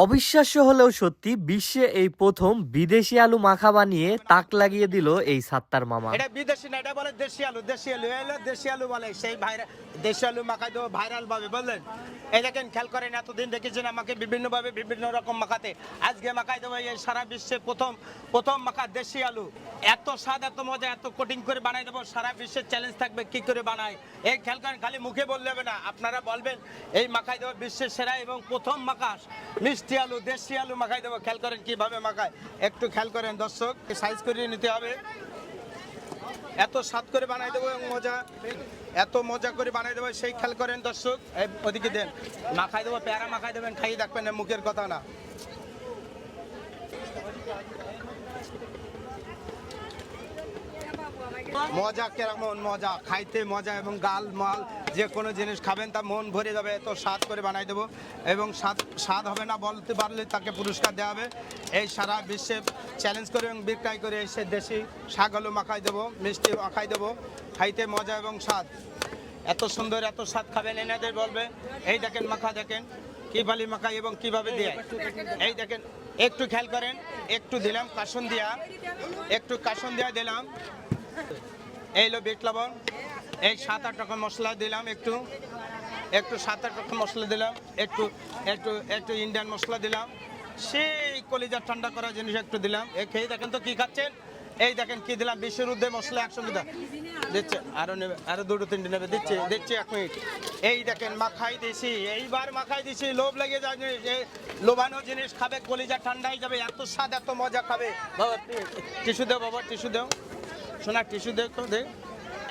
অবিশ্বাস্য হলেও সত্যি বিশ্বে এই প্রথম বিদেশি আলু মাখা বানিয়ে তাক লাগিয়ে দিল এই সাত্তার মামা। এটা বিদেশি না, এটা বলে দেশি আলু দেশি আলু, এই হলো দেশি আলু বলে, সেই ভাইরাল দেশি আলু মাখাই দেবো ভাইরাল ভাবে বললেন এই দেখেন, খেয়াল করেন, এতদিন দেখেছেন আমাকে বিভিন্ন ভাবে বিভিন্ন রকম মাখাতে। আজকে মাখাই দেবো এই সারা বিশ্বে প্রথম প্রথম মাখা দেশি আলু। এত স্বাদ, এত মজা, এত কোটিং করে বানাই দেবো, সারা বিশ্বের চ্যালেঞ্জ থাকবে কি করে বানায়। এই খেয়াল করেন, খালি মুখে বললে হবে না, আপনারা বলবেন, এই মাখাই দেবো বিশ্বের সেরা এবং প্রথম মাখাস মিষ্টি আলু, দেশি আলু মাখাই দেবো। খেয়াল করেন কীভাবে মাখায়। একটু খেয়াল করেন দর্শক সাইজ করে নিতে হবে। এত স্বাদ করে বানাই দেবো এবং মজা। এত মজা করে বানাই দেবো, সেই খেয়াল করেন দর্শক। ওদিকে দেন মাখাই দেবো, প্যারা মাখাই দেবেন, খাইয়ে দেখবেন মুখের কথা না। মজা কেমন মজা। খাইতে মজা এবং গাল মাল যে কোনো জিনিস খাবেন, তা মন ভরে যাবে। এত স্বাদ করে বানাই দেবো। এবং স্বাদ স্বাদ হবে না বলতে পারলে তাকে পুরস্কার দেওয়া হবে। এই সারা বিশ্বে চ্যালেঞ্জ করে এবং বিক্রয় করে এসে দেশি শাক আলু মাখাই দেবো মিষ্টি মাখাই দেবো। খাইতে মজা এবং স্বাদ। এত সুন্দর, এত স্বাদ খাবেন, এনাদের বলবে, এই দেখেন মাখা, দেখেন কি বালি মাখাই এবং কীভাবে দিয়ে? এই দেখেন, একটু খেয়াল করেন, একটু দিলাম কাসন দিয়া, একটু কাসন দিয়া দিলাম। এই হলো বিট লবণ। এই সাত আট রকম মশলা দিলাম একটু। একটু সাত আট রকম মশলা দিলাম, একটু একটু একটু ইন্ডিয়ান মশলা দিলাম। সেই কলিজা ঠান্ডা করা জিনিস একটু দিলাম। এই খেয়ে দেখেন তো কি খাচ্ছেন? এই দেখেন কি দিলাম, বিশ্বের উদ্দে মশলা একসঙ্গে দাও দিচ্ছে, আরও নেবে, আরও দুটো তিনটে নেবে, দিচ্ছে দিচ্ছে এক মিনিট। এই দেখেন মাখাই দিছি, এইবার মাখাই দিছি, লোভ লেগে যায় লোভানো জিনিস খাবে কলিজা ঠান্ডা হয়ে যাবে, এত স্বাদ, এত মজা খাবে। বাবা টিস্যু দাও, বাবা টিস্যু দাও। শোনা টিস্যু দেখ দেখ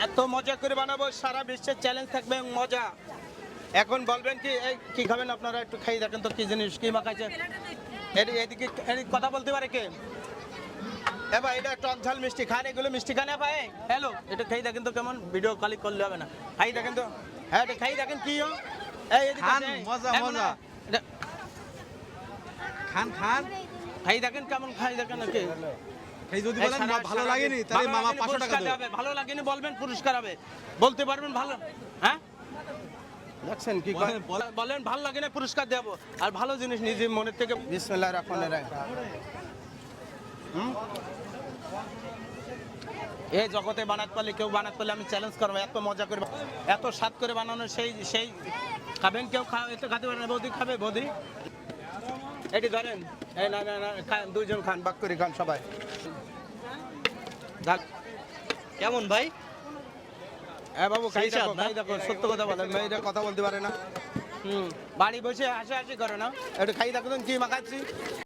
এত মজা করে বানাবো সারা বিশ্বের চ্যালেঞ্জ থাকবে মজা। এখন বলবেন কি এই কি খাবেন আপনারা? একটু খাই দেখেন তো কি জিনিস কি মাখাইছে। এদি- এদিকে এদিকে কথা বলতে পারে কে? এ ভাই এটা টক ঝাল মিষ্টি খান এগুলো মিষ্টি খান ভাই। হ্যালো এটা খাই দেখেন তো কেমন ভিডিও কলিক করলে হবে না। খাই দেখেন তো। হ্যাঁ এটা খাই দেখেন কি? এই খান, মজা, মজা। খান খান। খাই দেখেন কেমন খাই দেখেন নাকি এই যদি বলেন ভালো লাগেনি তাহলে মামা লাগেনি, পাঁচশো টাকা পুরস্কার দেবে। ভালো লাগেনি বলবেন পুরস্কার হবে। বলতে পারবেন ভালো? হ্যাঁ? দেখছেন কি? বলেন, ভালো লাগে না পুরস্কার দেব। আর ভালো জিনিস নিজে মনের থেকে বিসমিল্লাহ রহমানির রহিম। হুম? এই জগতে বানাতে পারলে কেউ বানাতে পারলে আমি চ্যালেঞ্জ করব এত মজা করে বা- এত স্বাদ করে বানানো সেই সেই খাবেন কেউ খাওয়া এত খাতে পারে না বৌদি খাবে বৌদি? এটি ধরেন এই না না না খান দুইজন খান বাক করে খান সবাই। কেমন ভাই? হ্যাঁ বাবু খাই দেখো খাই দেখো সত্য কথা বলেন। মেয়েরা কথা বলতে পারে না। হুম বাড়ি বসে হাসি হাসি করো না। একটু খাই দেখো কি মাখাচ্ছি?